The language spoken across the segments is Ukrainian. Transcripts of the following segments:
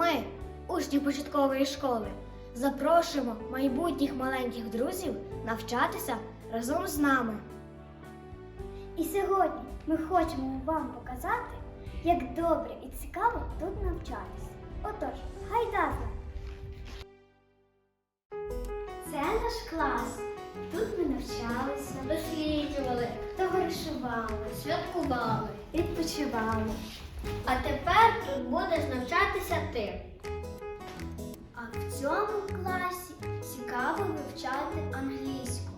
Ми, учні початкової школи, запрошуємо майбутніх маленьких друзів навчатися разом з нами. І сьогодні ми хочемо вам показати, як добре і цікаво тут навчатися. Отож, гайда! Це наш клас. Тут ми навчалися, Досліджували, товаришували, святкували. відпочивали. А тепер тут будеш навчатися ти. А в цьому класі цікаво вивчати англійську.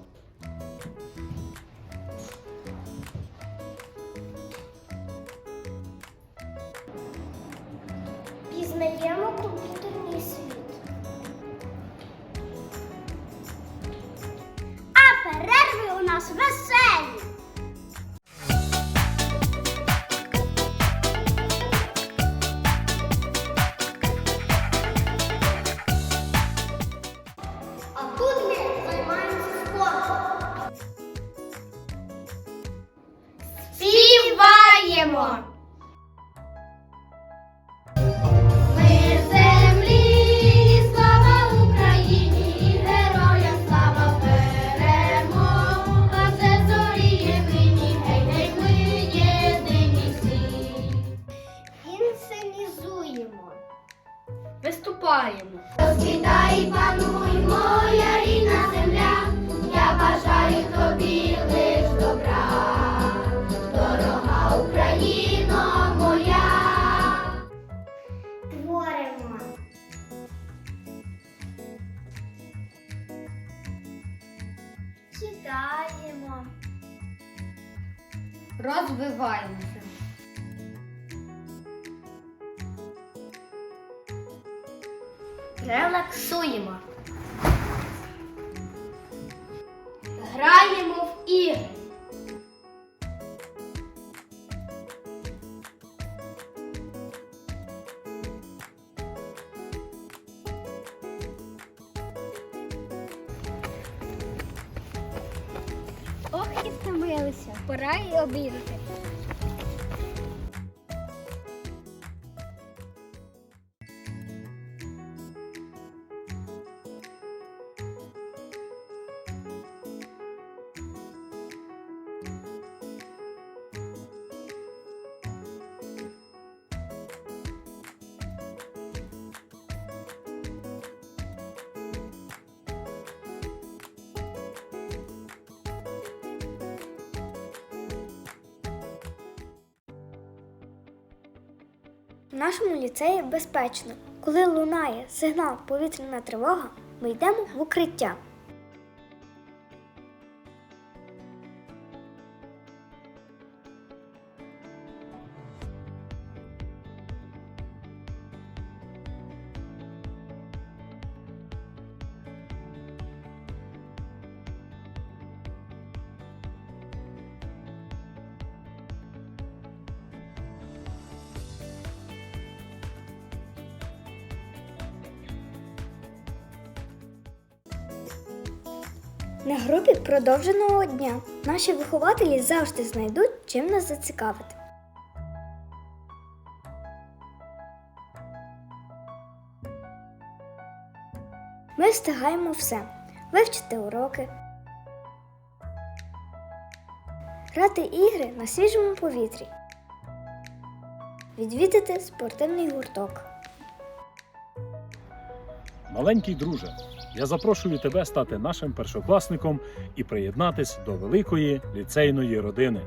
Пізнаємо комп'ютерний світ. А перерви у нас веселі. Інсценізуємо. Виступаємо. Розквітай і Читаємо. Розвиваємося. Релаксуємо. Граємо в ігри. Втомилися. Пора і обідати. В нашому ліцеї безпечно. Коли лунає сигнал повітряна тривога, ми йдемо в укриття. На групі продовженого дня наші вихователі завжди знайдуть, чим нас зацікавити. Ми встигаємо все: вивчити уроки, грати ігри на свіжому повітрі, відвідати спортивний гурток. Маленький друже, я запрошую тебе стати нашим першокласником і приєднатись до великої ліцейної родини.